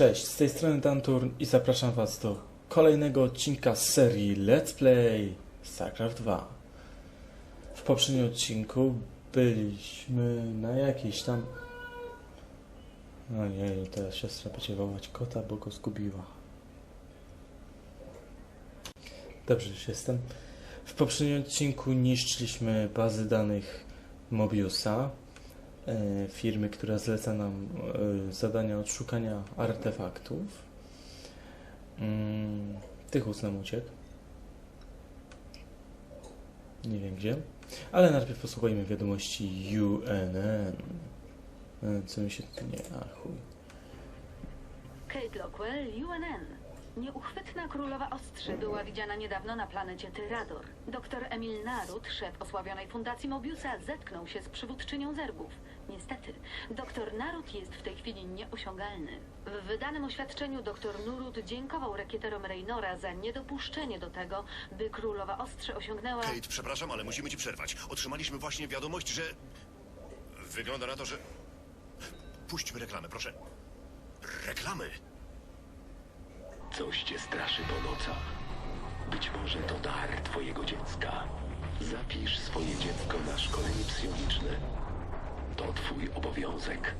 Cześć, z tej strony Danturn i zapraszam Was do kolejnego odcinka z serii Let's Play StarCraft 2. W poprzednim odcinku byliśmy na jakiejś tam... Ojej, teraz siostra będzie wołać kota, bo go zgubiła. Dobrze, już jestem. W poprzednim odcinku niszczyliśmy bazy danych Mobiusa, firmy, która zleca nam e, zadania odszukania artefaktów. Mm, Tychus nam uciekł. Nie wiem gdzie. Ale najpierw posłuchajmy wiadomości UNN. E, Co mi się... Nie, a chuj. Kate Lockwell, UNN. Nieuchwytna królowa ostrzy była widziana niedawno na planecie Tyrador. Dr Emil Narut, szef osławionej fundacji Mobiusa, zetknął się z przywódczynią zergów. Niestety, dr Narut jest w tej chwili nieosiągalny. W wydanym oświadczeniu dr Nurut dziękował rekieterom Reynora za niedopuszczenie do tego, by królowa ostrzy osiągnęła... Kate, przepraszam, ale musimy ci przerwać. Otrzymaliśmy właśnie wiadomość, że... Wygląda na to, że... Puśćmy reklamę, proszę. Reklamy? Coś cię straszy po nocach. Być może to dar twojego dziecka. Zapisz swoje dziecko na szkolenie psioniczne. To twój obowiązek.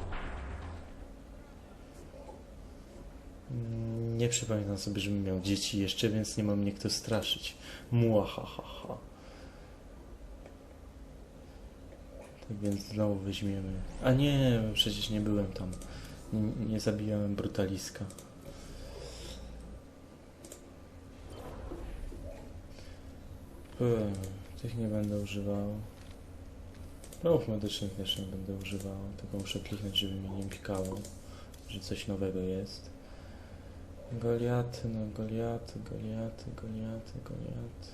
Mm, Nie przypominam sobie, żebym miał dzieci jeszcze, więc nie ma mnie kto straszyć. Muahahaha. Tak więc znowu weźmiemy. A nie, przecież nie byłem tam. Nie, nie zabijałem brutaliska. Tych nie będę używał. Próbów medycznych też nie będę używał. Tylko muszę kliknąć, żeby mi nie pikało, że coś nowego jest. Goliaty, no Goliaty, Goliaty, Goliaty, Goliaty.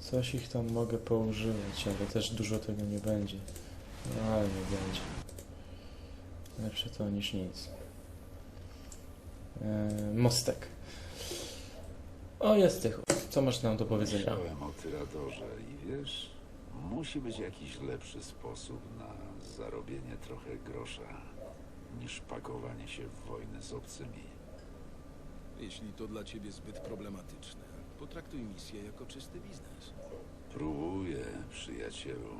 Coś ich tam mogę poużywać, ale też dużo tego nie będzie. No ale nie będzie. Lepsze to niż nic. Eee, mostek. O, jest tych. Co masz nam do powiedzenia? Słyszałem o Tyradorze i wiesz, musi być jakiś lepszy sposób na zarobienie trochę grosza niż pakowanie się w wojnę z obcymi. Jeśli to dla ciebie zbyt problematyczne, potraktuj misję jako czysty biznes. Próbuję, przyjacielu,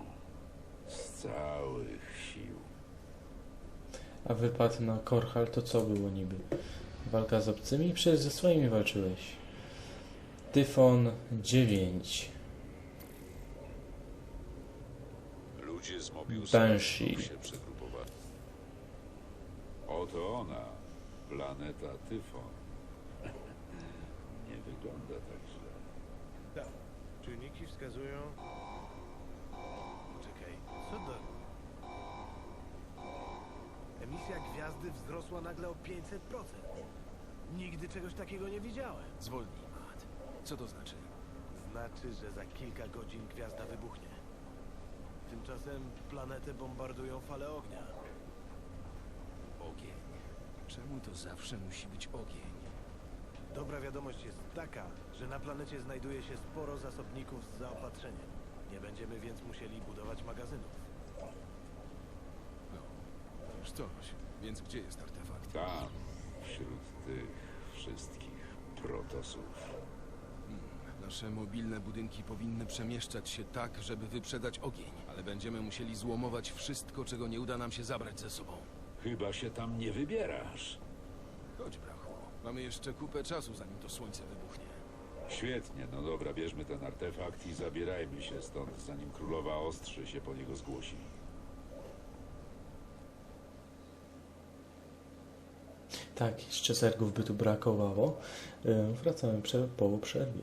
z całych sił. A wypad na Korhal to co było niby? Walka z obcymi? Przecież ze swoimi walczyłeś. Tyfon 9. Ludzie z Mobiusa Banshee. się przegrupowali. Oto ona, planeta Tyfon. Nie wygląda tak źle. Tak. Czynniki wskazują... Czekaj, co to? Emisja gwiazdy wzrosła nagle o 500%. Nigdy czegoś takiego nie widziałem. Zwolnij. Co to znaczy? Znaczy, że za kilka godzin gwiazda wybuchnie. Tymczasem planetę bombardują fale ognia. Ogień. Czemu to zawsze musi być ogień? Dobra wiadomość jest taka, że na planecie znajduje się sporo zasobników z zaopatrzeniem. Nie będziemy więc musieli budować magazynów. No, już coś. Więc gdzie jest artefakt? Tam, wśród tych wszystkich protosów. Nasze mobilne budynki powinny przemieszczać się tak, żeby wyprzedać ogień, ale będziemy musieli złomować wszystko, czego nie uda nam się zabrać ze sobą. Chyba się tam nie wybierasz. Chodź, brachu. Mamy jeszcze kupę czasu, zanim to słońce wybuchnie. Świetnie, no dobra, bierzmy ten artefakt i zabierajmy się stąd, zanim królowa ostrzy się po niego zgłosi. Tak, jeszcze zergów by tu brakowało. Wracamy po przerwie.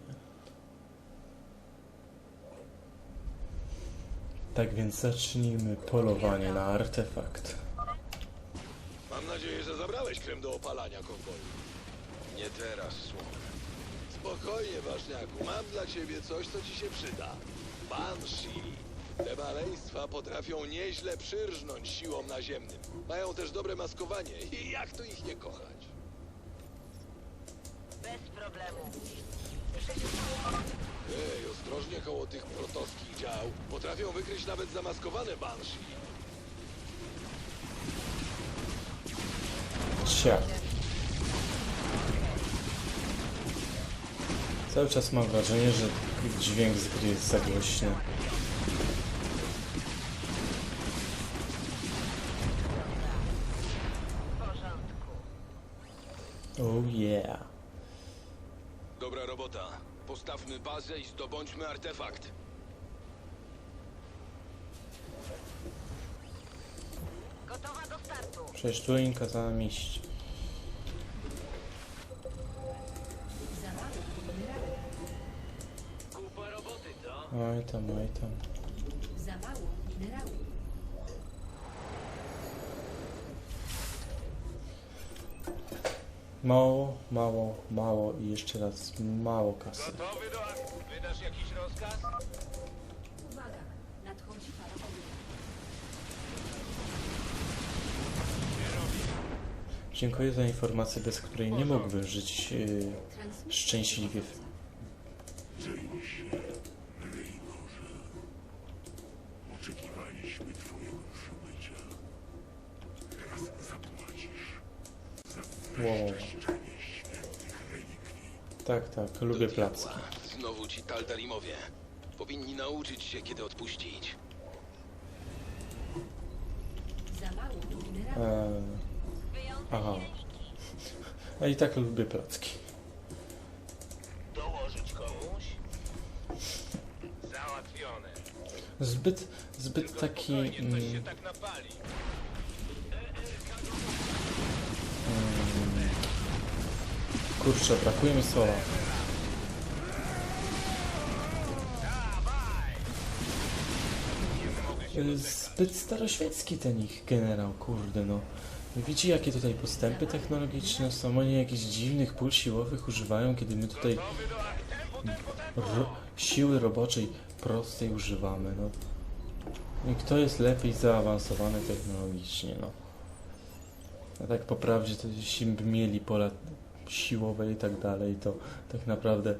Tak więc zacznijmy polowanie na artefakt. Mam nadzieję, że zabrałeś krem do opalania konwoju. Nie teraz, słowo. Spokojnie, ważniaku. Mam dla ciebie coś, co ci się przyda. Banshee. Te maleństwa potrafią nieźle przyrżnąć siłą naziemnym. Mają też dobre maskowanie i jak tu ich nie kochać? Bez problemu. Ej, ostrożnie koło tych protowskich dział. Potrafią wykryć nawet zamaskowane Banshee. Cia. Cały czas mam wrażenie, że dźwięk z gry jest za głośny. Oh yeah. Bazę i zdobądźmy artefakt. Gotowa do startu. Przecież tu im kazałem iść. Oj tam, oj tam. Za mało minerałów. Mało, mało, mało i jeszcze raz mało kasy. Gotowy do akcji. Wydasz jakiś rozkaz? Uwaga, nadchodzi fala ognia. Dziękuję za informację, bez której nie mógłbym żyć yy, szczęśliwie. Oczekiwaliśmy twojego przybycia. Teraz zapłacisz Wow. Tak, tak, lubię placki. Znowu ci Taldarimowie. Powinni nauczyć się, kiedy odpuścić. Za mało minerałów. Eee, aha. A i tak lubię placki. Dołożyć komuś? Załatwione. Zbyt, zbyt taki... Mm, tak napali. Kurczę, brakuje mi słowa. Y, Zbyt staroświecki ten ich generał, kurde no. Widzi jakie tutaj postępy technologiczne są, oni jakichś dziwnych pól siłowych używają, kiedy my tutaj ro siły roboczej prostej używamy, no. I kto jest lepiej zaawansowany technologicznie, no. A tak po prawdzie, to jeśli by mieli pola siłowe i tak dalej, to tak naprawdę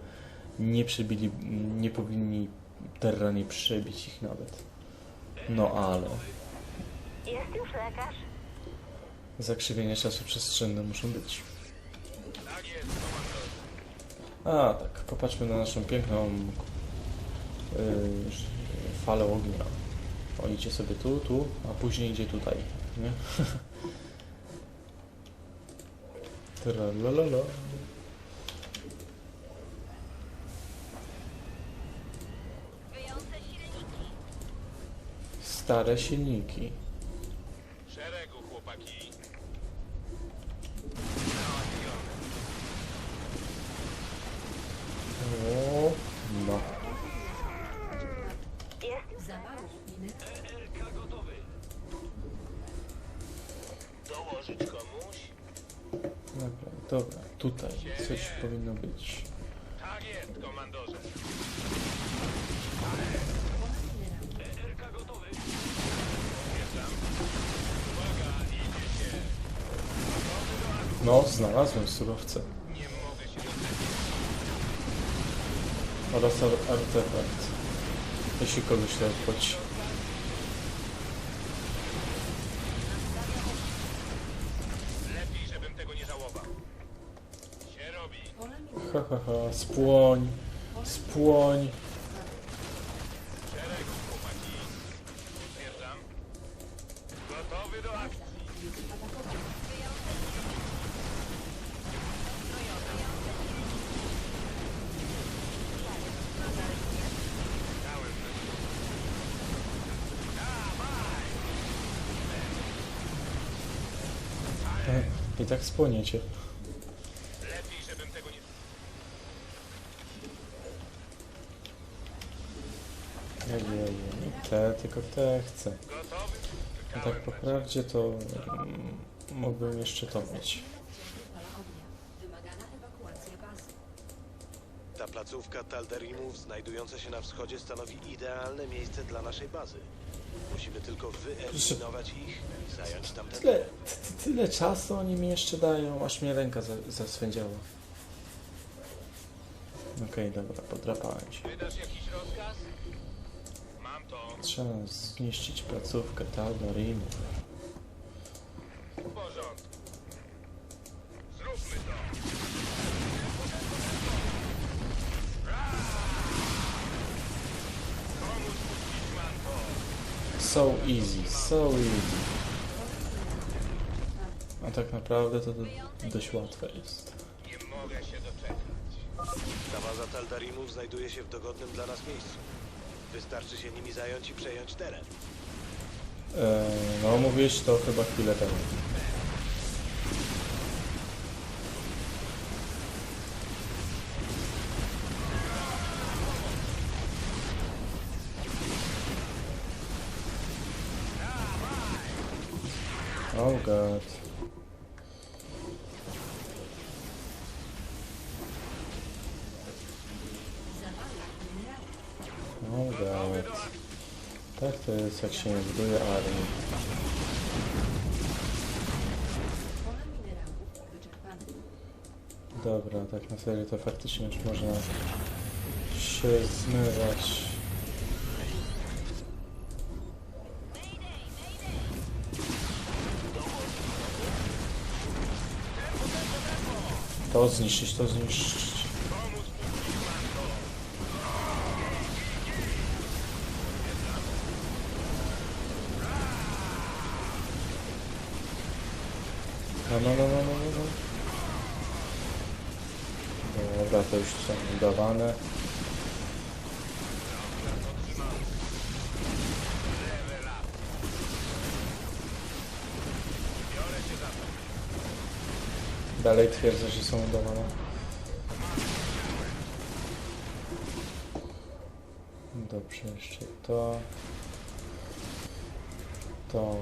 nie przebili, nie powinni terranie przebić ich nawet. No ale Jest już lekarz? zakrzywienia czasu przestrzenne muszą być. A tak, popatrzmy na naszą piękną yy, falę ognia. O, idzie sobie tu, tu, a później idzie tutaj, nie? Tralalala. Stare silniki. Powinno być. Tak jest, komandorze. No, znalazłem surowce. Oraz ar- artefakt. Jeśli kogoś to obchodzi. Ha, ha, spłoń, spłoń. I tak spłoniecie. Lepiej, żebym tego nie... Ojej, te, tylko te chcę. A tak po prawdzie to mm, mógłbym jeszcze to mieć. Ta placówka Taldarimów znajdująca się na wschodzie stanowi idealne miejsce dla naszej bazy. Musimy tylko wyeliminować ich i zająć tamten Tyle, teren. ty- tyle czasu oni mi jeszcze dają, aż mnie ręka za, zaswędziała. Okej, dobra, podrapałem się. Wydasz jakiś rozkaz? Trzeba zmieścić placówkę Taldarin. W porządku. Zróbmy to. So easy, so easy. A tak naprawdę to do, dość łatwe jest. Nie mogę się doczekać. Ta baza Taldarimów znajduje się w dogodnym dla nas miejscu. Wystarczy się nimi zająć i przejąć teren. E, no mówiłeś to chyba chwilę temu. Jak się nie buduje armii. Dobra, tak na serio to faktycznie już można się zmywać. To zniszczyć, to zniszczyć. No, no, no, no, no, no, no. Dobra, to już są udawane. Dalej twierdzę, że są udawane. Dobrze, jeszcze to. To.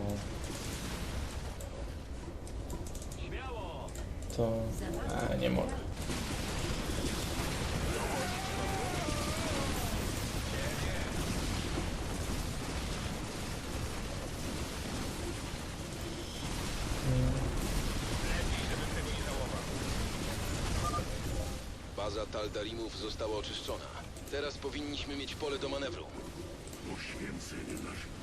To. A, nie mogę. Baza Taldarimów została oczyszczona. Teraz powinniśmy mieć pole do manewru. Poświęcenie naszych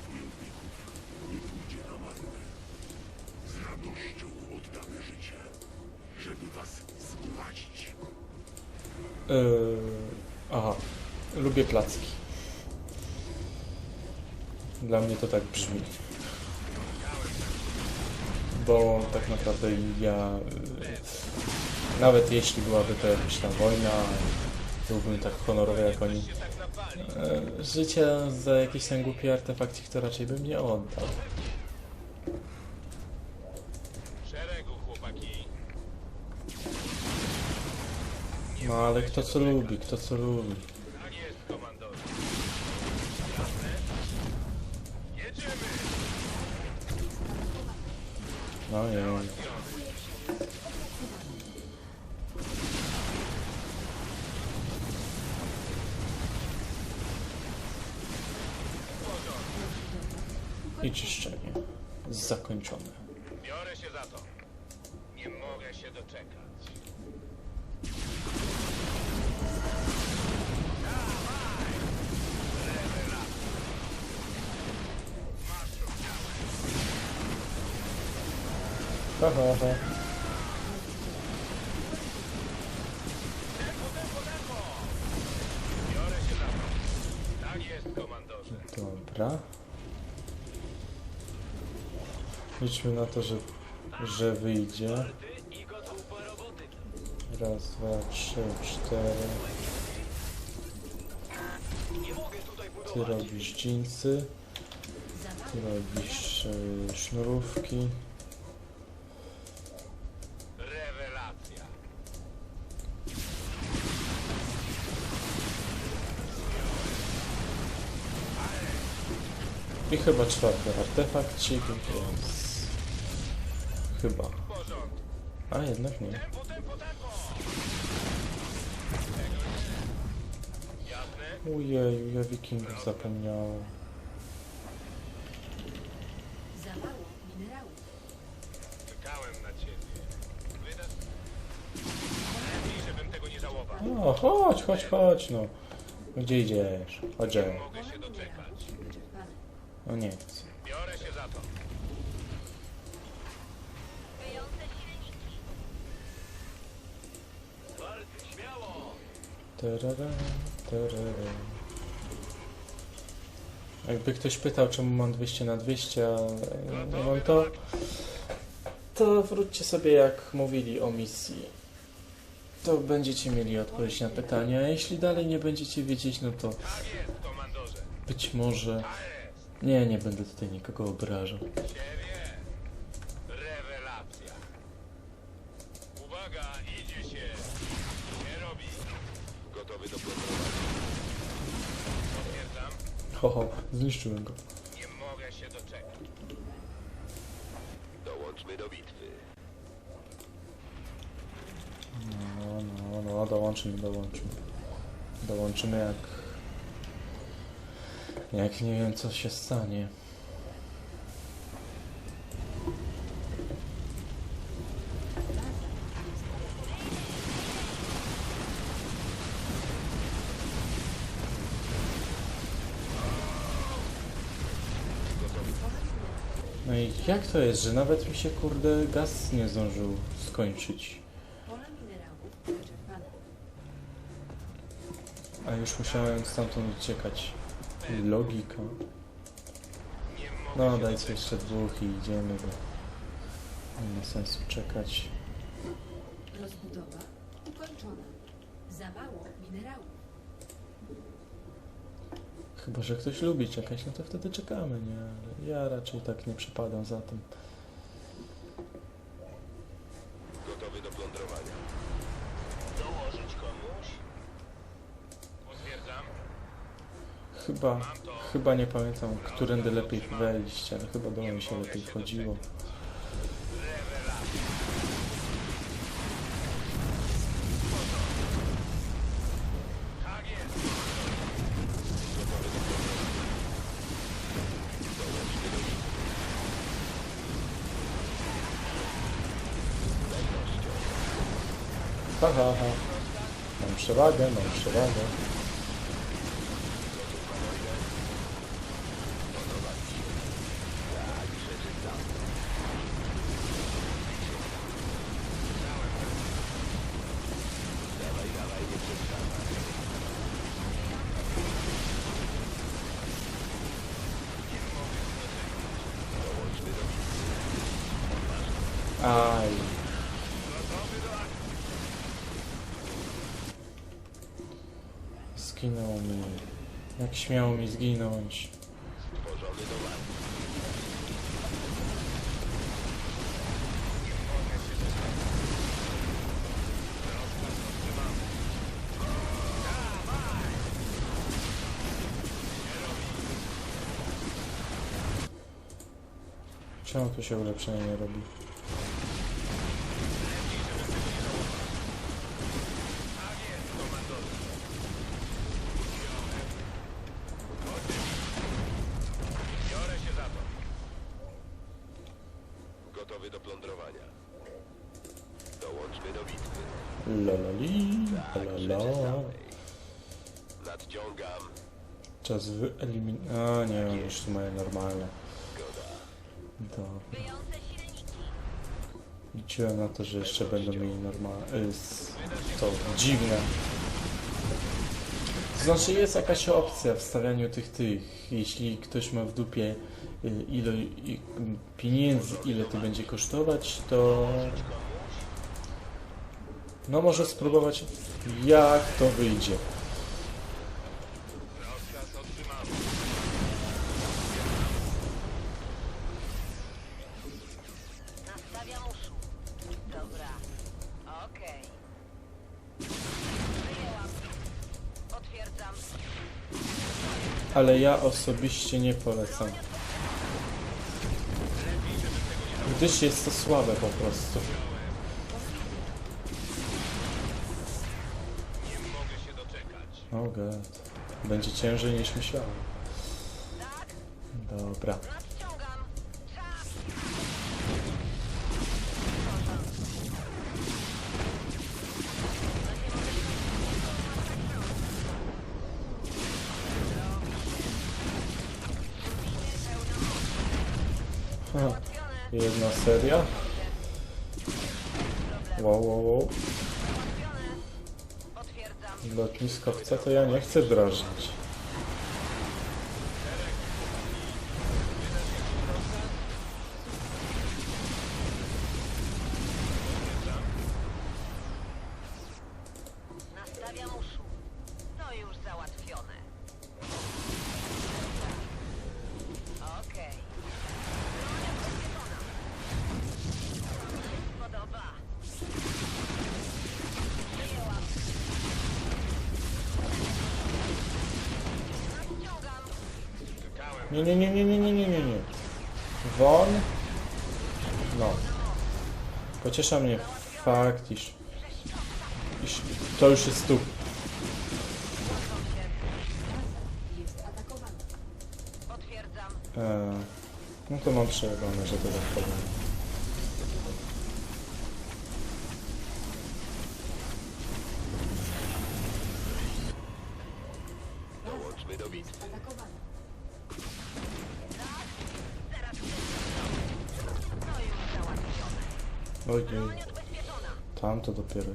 Yy, aha, lubię placki. Dla mnie to tak brzmi. Bo tak naprawdę ja, yy, nawet jeśli byłaby to jakaś tam wojna, byłbym tak honorowy jak oni, yy, życia za jakiś tam głupi artefakcik to raczej bym nie oddał. No ale kto co lubi, kto co lubi. No nie. I czyszczenie. Zakończone. Biorę się za to. Nie mogę się doczekać. Komandorze. Dobra. Liczmy na to, że, że wyjdzie. Raz, dwa, trzy, cztery. Ty robisz dżinsy. Ty robisz y, sznurówki. Rewelacja. I chyba czwarty artefakcik, więc... Chyba. A jednak nie. Ujeju, ja wikingów zapomniałem. Za mało minerałów. Czekałem na ciebie. Wydasz... Lepiej, żebym tego nie żałował. No, chodź, chodź, chodź, no. Gdzie idziesz? Chodź. Mogę się doczekać. No nie chcę. Biorę się za to. Walcz śmiało. Tarara, tarara. Jakby ktoś pytał, czemu mam 200 na 200, a nie mam to, to wróćcie sobie jak mówili o misji. To będziecie mieli odpowiedź na pytania, a jeśli dalej nie będziecie wiedzieć, no to być może... Nie, nie będę tutaj nikogo obrażał. Rewelacja. Uwaga, idzie się. Nie robi. Gotowy do plądrowania. Potwierdzam. Ho, ho, zniszczyłem go. Nie mogę się doczekać. Dołączmy do bitwy. No, no, no, dołączymy, dołączymy. Dołączymy jak... Jak nie wiem, co się stanie. No i jak to jest, że nawet mi się kurde gaz nie zdążył skończyć? A już musiałem stamtąd uciekać. Logika. No, dajcie jeszcze dwóch i idziemy, bo nie ma sensu czekać. Rozbudowa ukończona. Za mało minerałów. Chyba, że ktoś lubi czekać, no to wtedy czekamy, nie? Ale ja raczej tak nie przepadam za tym. Gotowy do plądrowania. Dołożyć komuś? Potwierdzam. Chyba, chyba nie pamiętam, którędy lepiej wejść, ale chyba do mnie się lepiej wchodziło. Ha, ha, ha. Mam przewagę, mam przewagę. Aj. Zginął mi. Jak śmiało mi zginąć. Czemu tu się ulepszenie nie robi? Gotowy do plądrowania. Dołączmy do bitwy. Lololi, lala. Nadciągam. Czas wyeliminować. A nie, już tu mają normalne. Dobra. Liczyłem na to, że jeszcze będą mieli normalne. Y, to dziwne. To znaczy jest jakaś opcja w stawianiu tych tych. Jeśli ktoś ma w dupie ile i- m, pieniędzy, ile to będzie kosztować, to no może spróbować jak to wyjdzie. Ale ja osobiście nie polecam. Gdyż jest to słabe po prostu. Nie mogę się doczekać. O god. Będzie ciężej niż myślałem. Dobra. Seria. Wow, wow, wow. Potwierdzam. Lotnisko chce, to ja nie chcę drażnić. Nie, nie, nie, nie, nie, nie, nie, nie, nie. Won. No. Pociesza mnie fakt, iż, iż to już jest tu. Eee, no to mam przejebane, że to powiem. Dołączmy do bitwy. Atakowany. Ojej. Tam to dopiero.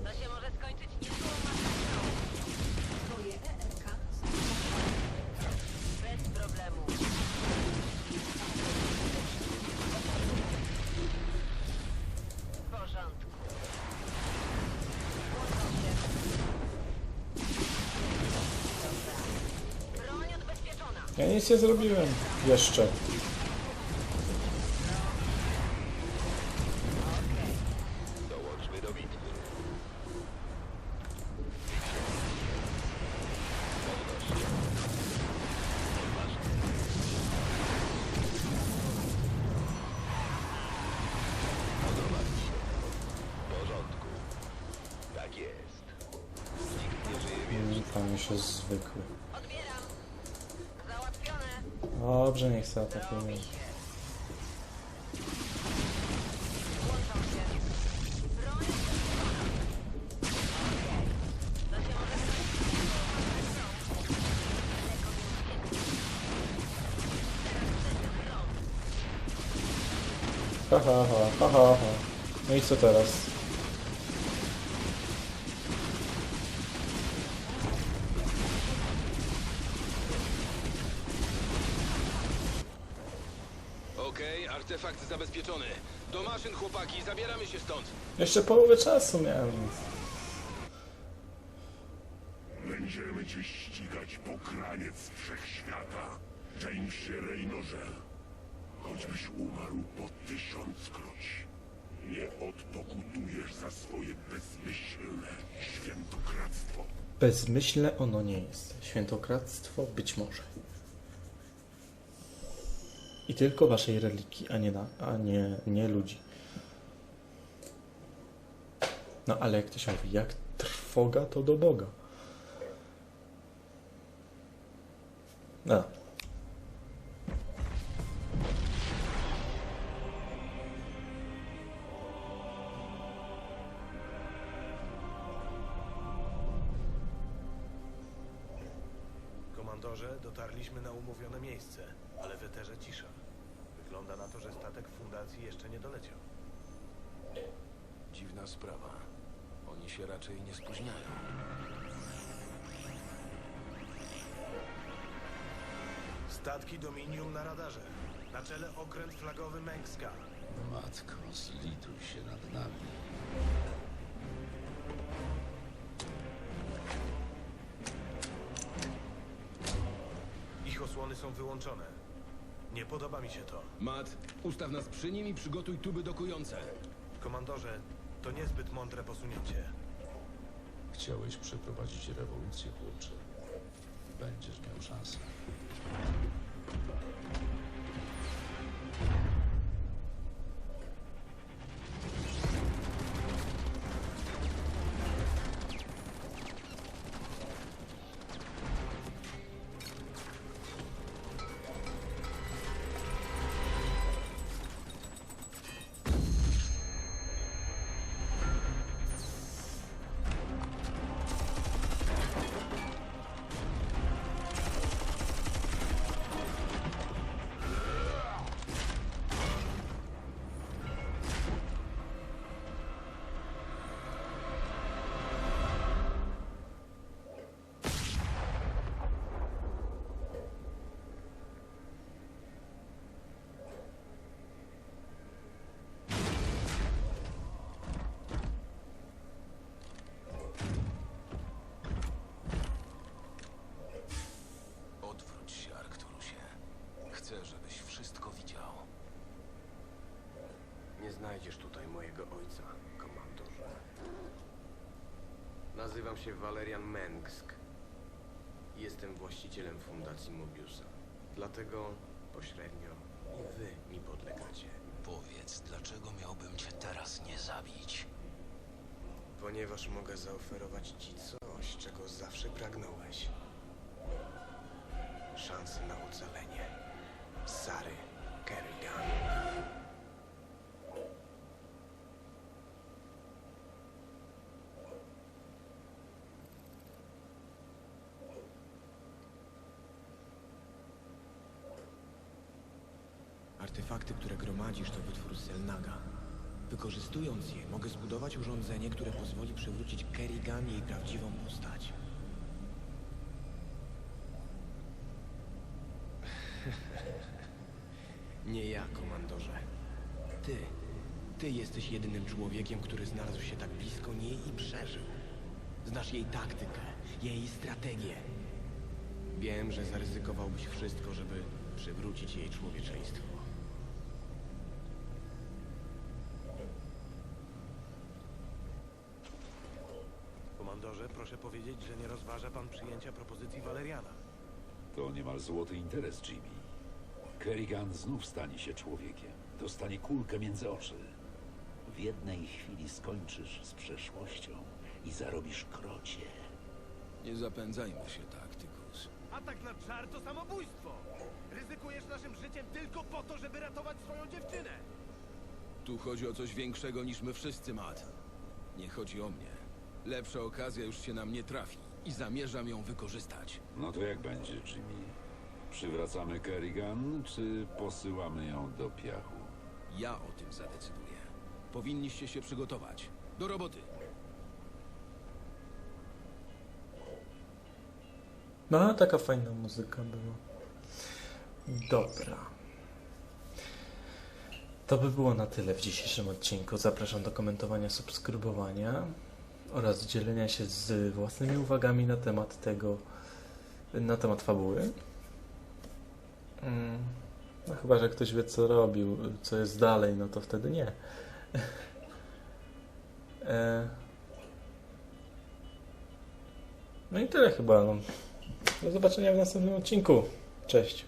Ja nic nie zrobiłem. Jeszcze. Już jest zwykły. Dobrze, nie chcę atakować. Ha, ha, ha, ha, ha, ha. No i co teraz? Zabieramy się stąd. Jeszcze połowę czasu miałem. Będziemy cię ścigać po kraniec wszechświata. Jamesie Reynorze. Choćbyś umarł po tysiąckroć. Nie odpokutujesz za swoje bezmyślne świętokradztwo. Bezmyślne ono nie jest. Świętokradztwo być może. I tylko waszej religii, a nie, na, a nie, nie ludzi. No ale jak to się mówi, jak trwoga to do Boga. No. Komandorze, dotarliśmy na umówione miejsce, ale w eterze cisza. Wygląda na to, że statek fundacji jeszcze nie doleciał. Dziwna sprawa. Oni się raczej nie spóźniają. Statki Dominium na radarze. Na czele okręt flagowy Mengska. Matko, zlituj się nad nami. Ich osłony są wyłączone. Nie podoba mi się to. Matt, ustaw nas przy nim i przygotuj tuby dokujące. Komandorze, to niezbyt mądre posunięcie. Chciałeś przeprowadzić rewolucję, chłopcze. Będziesz miał szansę. Chcę, żebyś wszystko widział. Nie znajdziesz tutaj mojego ojca, komandorze. Nazywam się Valerian Mengsk. Jestem właścicielem Fundacji Mobiusa. Dlatego pośrednio i wy mi podlegacie. Powiedz, dlaczego miałbym cię teraz nie zabić? Ponieważ mogę zaoferować ci coś, czego zawsze pragnąłeś. Szansę na ocalenie. Sary Kerrigan. Artefakty, które gromadzisz, to wytwór Selnaga. Wykorzystując je, mogę zbudować urządzenie, które pozwoli przywrócić Kerrigan jej prawdziwą postać. Nie ja, komandorze. Ty. Ty jesteś jedynym człowiekiem, który znalazł się tak blisko niej i przeżył. Znasz jej taktykę, jej strategię. Wiem, że zaryzykowałbyś wszystko, żeby przywrócić jej człowieczeństwo. Komandorze, proszę powiedzieć, że nie rozważa pan przyjęcia propozycji Waleriana. To niemal złoty interes, Jimmy. Kerrigan znów stanie się człowiekiem. Dostanie kulkę między oczy. W jednej chwili skończysz z przeszłością i zarobisz krocie. Nie zapędzajmy się tak, Tykus. Atak na czar to samobójstwo! Ryzykujesz naszym życiem tylko po to, żeby ratować swoją dziewczynę! Tu chodzi o coś większego niż my wszyscy, Matt. Nie chodzi o mnie. Lepsza okazja już się nam nie trafi i zamierzam ją wykorzystać. No to jak będzie, Jimmy? Przywracamy Kerrigan, czy posyłamy ją do piachu? Ja o tym zadecyduję. Powinniście się przygotować. Do roboty! No, taka fajna muzyka była. Dobra. To by było na tyle w dzisiejszym odcinku. Zapraszam do komentowania, subskrybowania oraz dzielenia się z własnymi uwagami na temat tego, na temat fabuły. No chyba, że ktoś wie co robił, co jest dalej, no to wtedy nie. E, No i tyle chyba. No. Do zobaczenia w następnym odcinku. Cześć.